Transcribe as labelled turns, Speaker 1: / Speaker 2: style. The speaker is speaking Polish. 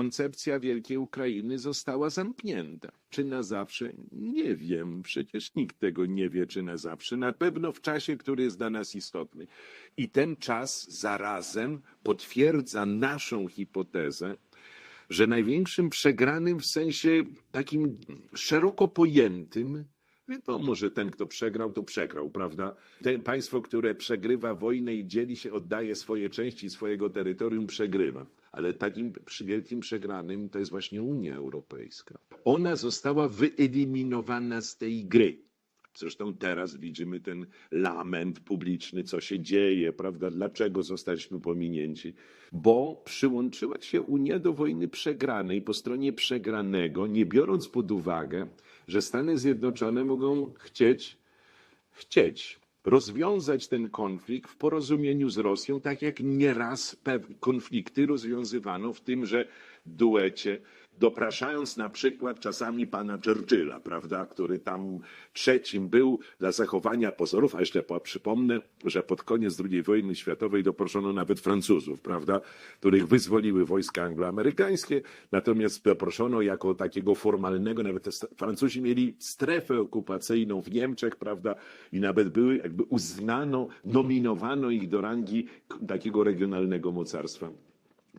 Speaker 1: koncepcja wielkiej Ukrainy została zamknięta. Czy na zawsze? Nie wiem. Przecież nikt tego nie wie, czy na zawsze. Na pewno w czasie, który jest dla nas istotny. I ten czas zarazem potwierdza naszą hipotezę, że największym przegranym w sensie takim szeroko pojętym, wiadomo, że ten, kto przegrał, to przegrał, prawda? Ten państwo, które przegrywa wojnę i dzieli się, oddaje swoje części swojego terytorium, przegrywa. Ale takim wielkim przegranym to jest właśnie Unia Europejska. Ona została wyeliminowana z tej gry. Zresztą teraz widzimy ten lament publiczny, co się dzieje, prawda? Dlaczego zostaliśmy pominięci? Bo przyłączyła się Unia do wojny przegranej po stronie przegranego, nie biorąc pod uwagę, że Stany Zjednoczone mogą chcieć, chcieć rozwiązać ten konflikt w porozumieniu z Rosją, tak jak nieraz konflikty rozwiązywano w tymże duecie, dopraszając na przykład czasami pana Churchilla, prawda, który tam trzecim był dla zachowania pozorów, a jeszcze po- przypomnę, że pod koniec II wojny światowej doproszono nawet Francuzów, prawda, których wyzwoliły wojska angloamerykańskie, natomiast doproszono jako takiego formalnego, nawet Francuzi mieli strefę okupacyjną w Niemczech, prawda, i nawet były, jakby uznano, nominowano ich do rangi takiego regionalnego mocarstwa.